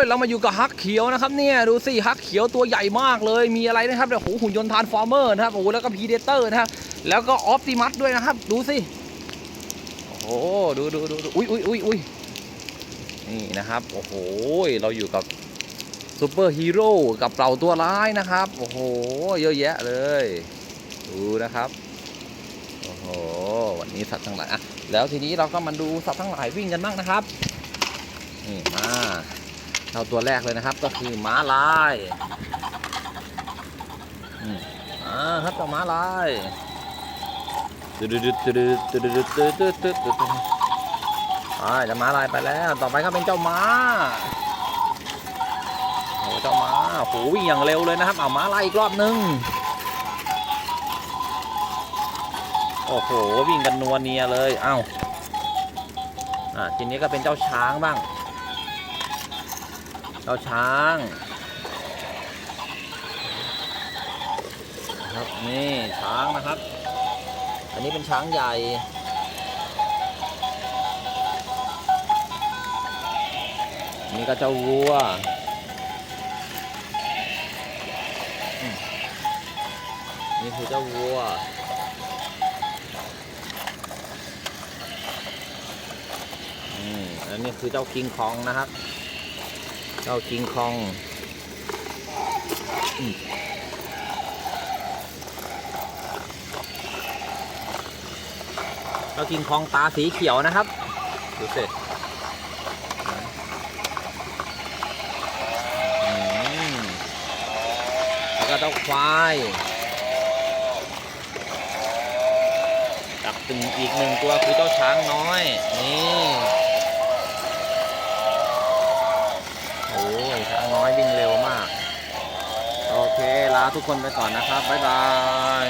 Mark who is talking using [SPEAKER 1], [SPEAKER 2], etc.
[SPEAKER 1] ยเรามาอยู่กับฮักเขียวนะครับเนี่ยดูสิฮักเขียวตัวใหญ่มากเลยมีอะไรนะครับเดี๋ยวโหหุ่นยนต์ทรานฟอร์เมอร์นะครับโอ้โหแล้วก็พีเดเตอร์นะครับแล้วก็ออ t ติมัสด้วยนะครับ ดูสิโอ้ดูดูดูดูอุ้ยอุ้ยอุ้ยอุ้ยนี่นะครับโอ้โหเราอยู่กับซูเปอร์ฮีโร่กับเปล่าตัวร้ายนะครับโอ้โหเยอะแยะเลยดูนะครับโอ้โหวันนี้สัตว์ทั้งหลายอะแล้วทีนี้เราก็มาดูสัตว์ทั้งหลายวิ่งกันบ้างนะครับนี่มา เราตัวแรกเลยนะครับ ก็คือม้าลายอ่าครับเจ้าม้าลายตึ๊ดตึ๊ดตึ๊ดตึ๊ดตึ๊ดตึ๊ดตึ๊ดตึ๊ดตึ๊ดตึ๊ดอ่าเจ้าม้าลายไปแล้ว ต่อไปก็เป็นเจ้าม้าโอ้เจ้าม้าโอ้โหวิ่งอย่างเร็วเลยนะครับ เอาม้าลายอีกรอบนึงโอ้โหวิ่งกันนัวเนียเลย เอ้าอ่าทีนี้ก็เป็นเจ้าช้างบ้าง เจ้าช้างนะครับนี่ช้างนะครับ อันนี้เป็นช้างใหญ่นี่ก็เจ้าวัวนี่คือเจ้าวัวอันนี้คือเจ้าคิงคองนะครับ เจ้าคิงคองอเจ้าคิงคองตาสีเขียวนะครับ ดูสิแล้วก็เจ้าควายกับตึงอีกหนึ่งตัวคือเจ้าช้างน้อย นี่ ช้างน้อยวิ่งเร็วมาก โอเค ลาทุกคนไปก่อนนะครับ บ๊ายบาย